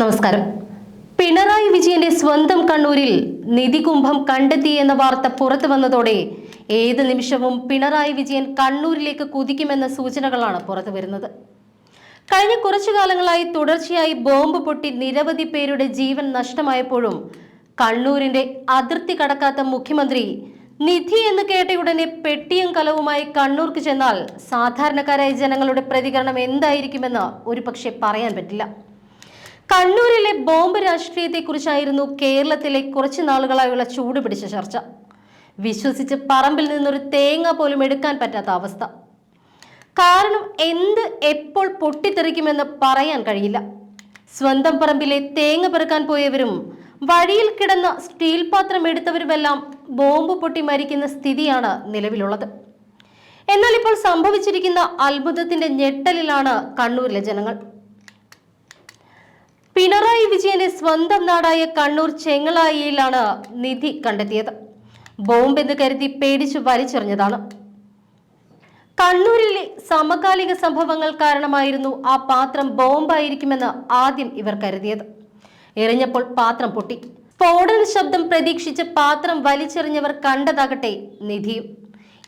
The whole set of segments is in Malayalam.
നമസ്കാരം. പിണറായി വിജയന്റെ സ്വന്തം കണ്ണൂരിൽ നിധികുംഭം കണ്ടെത്തി എന്ന വാർത്ത പുറത്തു വന്നതോടെ ഏത് നിമിഷവും പിണറായി വിജയൻ കണ്ണൂരിലേക്ക് കുതിക്കുമെന്ന സൂചനകളാണ് പുറത്തു വരുന്നത്. കഴിഞ്ഞ കുറച്ചു കാലങ്ങളായി തുടർച്ചയായി ബോംബ് പൊട്ടി നിരവധി പേരുടെ ജീവൻ നഷ്ടമായപ്പോഴും കണ്ണൂരിന്റെ അതിർത്തി കടക്കാത്ത മുഖ്യമന്ത്രി നിധി എന്ന് കേട്ടയുടനെ പെട്ടിയും കലവുമായി കണ്ണൂർക്ക് ചെന്നാൽ സാധാരണക്കാരായ ജനങ്ങളുടെ പ്രതികരണം എന്തായിരിക്കുമെന്ന് ഒരുപക്ഷെ പറയാൻ പറ്റില്ല. കണ്ണൂരിലെ ബോംബ് രാഷ്ട്രീയത്തെക്കുറിച്ചായിരുന്നു കേരളത്തിലെ കുറച്ചു നാളുകളായുള്ള ചൂട് പിടിച്ച ചർച്ച. വിശ്വസിച്ച് പറമ്പിൽ നിന്നൊരു തേങ്ങ പോലും എടുക്കാൻ പറ്റാത്ത അവസ്ഥ. കാരണം എന്ത് എപ്പോൾ പൊട്ടിത്തെറിക്കുമെന്ന് പറയാൻ കഴിയില്ല. സ്വന്തം പറമ്പിലെ തേങ്ങ പെറുക്കാൻ പോയവരും വഴിയിൽ കിടന്ന സ്റ്റീൽ പാത്രം എടുത്തവരുമെല്ലാം ബോംബ് പൊട്ടി മരിക്കുന്ന സ്ഥിതിയാണ് നിലവിലുള്ളത്. എന്നാൽ ഇപ്പോൾ സംഭവിച്ചിരിക്കുന്ന അത്ഭുതത്തിന്റെ ഞെട്ടലിലാണ് കണ്ണൂരിലെ ജനങ്ങൾ. പിണറായി വിജയന്റെ സ്വന്തം നാടായ കണ്ണൂർ ചെങ്ങളായിയിലാണ് നിധി കണ്ടെത്തിയത്. ബോംബ് എന്ന് കരുതി പേടിച്ച് വലിച്ചെറിഞ്ഞതാണ്. കണ്ണൂരിലെ സമകാലിക സംഭവങ്ങൾ കാരണമായിരുന്നു ആ പാത്രം ബോംബായിരിക്കുമെന്ന് ആദ്യം ഇവർ കരുതിയത്. എറിഞ്ഞപ്പോൾ പാത്രം പൊട്ടി. സ്ഫോടന ശബ്ദം പ്രതീക്ഷിച്ച് പാത്രം വലിച്ചെറിഞ്ഞവർ കണ്ടതാകട്ടെ നിധിയും.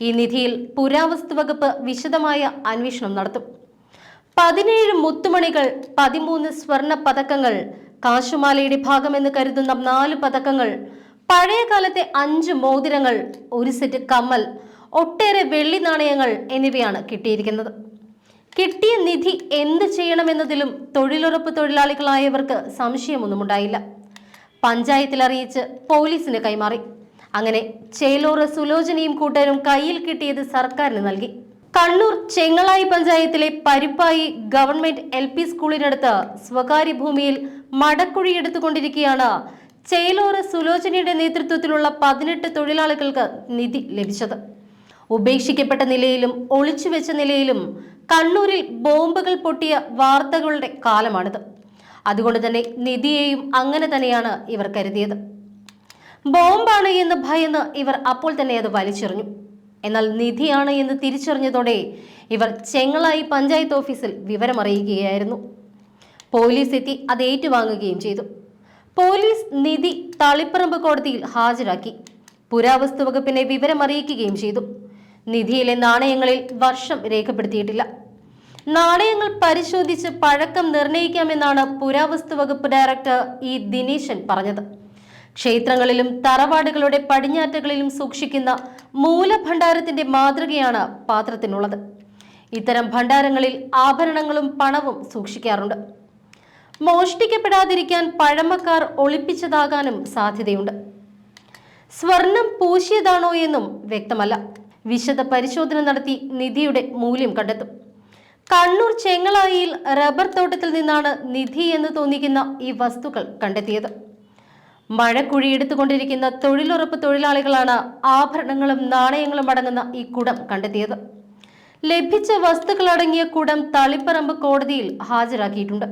ഈ നിധിയിൽ പുരാവസ്തു വകുപ്പ് വിശദമായ അന്വേഷണം നടത്തും. പതിനേഴ് മുത്തുമണികൾ പതിമൂന്ന് സ്വർണ പതക്കങ്ങൾ കാശുമാലയുടെ ഭാഗമെന്ന് കരുതുന്ന നാല് പതക്കങ്ങൾ പഴയ കാലത്തെ അഞ്ച് മോതിരങ്ങൾ ഒരു സെറ്റ് കമ്മൽ ഒട്ടേറെ വെള്ളി നാണയങ്ങൾ എന്നിവയാണ് കിട്ടിയിരിക്കുന്നത്. കിട്ടിയ നിധി എന്ത് ചെയ്യണമെന്നതിലും തൊഴിലുറപ്പ് തൊഴിലാളികളായവർക്ക് സംശയമൊന്നുമുണ്ടായില്ല. പഞ്ചായത്തിൽ അറിയിച്ച് പോലീസിന് കൈമാറി. അങ്ങനെ ചേലോറ് സുലോചനയും കൂട്ടരും കയ്യിൽ കിട്ടിയത് സർക്കാരിന് നൽകി. കണ്ണൂർ ചെങ്ങളായി പഞ്ചായത്തിലെ പരിപ്പായി ഗവൺമെന്റ് എൽ പി സ്കൂളിനടുത്ത് സ്വകാര്യ ഭൂമിയിൽ മടക്കുഴി എടുത്തുകൊണ്ടിരിക്കുകയാണ്. ചേലോറ് സുലോചനയുടെ നേതൃത്വത്തിലുള്ള പതിനെട്ട് തൊഴിലാളികൾക്ക് നിധി ലഭിച്ചത്. ഉപേക്ഷിക്കപ്പെട്ട നിലയിലും ഒളിച്ചുവെച്ച നിലയിലും കണ്ണൂരിൽ ബോംബുകൾ പൊട്ടിയ വാർത്തകളുടെ കാലമാണിത്. അതുകൊണ്ട് തന്നെ നിധിയെയും അങ്ങനെ തന്നെയാണ് ഇവർ കരുതിയത്. ബോംബാണ് എന്ന് ഭയന്ന് ഇവർ അപ്പോൾ തന്നെ അത് വലിച്ചെറിഞ്ഞു. എന്നാൽ നിധിയാണ് എന്ന് തിരിച്ചറിഞ്ഞതോടെ ഇവർ ചെങ്ങളായി പഞ്ചായത്ത് ഓഫീസിൽ വിവരമറിയിക്കുകയായിരുന്നു പോലീസ് എത്തി അത് ഏറ്റുവാങ്ങുകയും ചെയ്തു. പോലീസ് നിധി തളിപ്പറമ്പ് കോടതിയിൽ ഹാജരാക്കി. പുരാവസ്തു വകുപ്പിനെ വിവരമറിയിക്കുകയും ചെയ്തു. നിധിയിലെ നാണയങ്ങളിൽ വർഷം രേഖപ്പെടുത്തിയിട്ടില്ല. നാണയങ്ങൾ പരിശോധിച്ച് പഴക്കം നിർണയിക്കാമെന്നാണ് പുരാവസ്തു വകുപ്പ് ഡയറക്ടർ ഇ ദിനേശൻ പറഞ്ഞത്. ക്ഷേത്രങ്ങളിലും തറവാടുകളുടെ പടിഞ്ഞാറ്റുകളിലും സൂക്ഷിക്കുന്ന മൂലഭണ്ഡാരത്തിന്റെ മാതൃകയാണ് പാത്രത്തിനുള്ളത്. ഇത്തരം ഭണ്ഡാരങ്ങളിൽ ആഭരണങ്ങളും പണവും സൂക്ഷിക്കാറുണ്ട്. മോഷ്ടിക്കപ്പെടാതിരിക്കാൻ പഴമക്കാർ ഒളിപ്പിച്ചതാകാനും സാധ്യതയുണ്ട്. സ്വർണം പൂശിയതാണോ എന്നും വ്യക്തമല്ല. വിശദ പരിശോധന നടത്തി നിധിയുടെ മൂല്യം കണ്ടെത്തും. കണ്ണൂർ ചെങ്ങളായിയിൽ റബ്ബർ തോട്ടത്തിൽ നിന്നാണ് നിധി എന്ന് തോന്നിക്കുന്ന ഈ വസ്തുക്കൾ കണ്ടെത്തിയത്. മഴ കുഴിയെടുത്തുകൊണ്ടിരിക്കുന്ന തൊഴിലുറപ്പ് തൊഴിലാളികളാണ് ആഭരണങ്ങളും നാണയങ്ങളും അടങ്ങുന്ന ഈ കുടം കണ്ടെത്തിയത്. ലഭിച്ച വസ്തുക്കളടങ്ങിയ കുടം തളിപ്പറമ്പ് കോടതിയിൽ ഹാജരാക്കിയിട്ടുണ്ട്.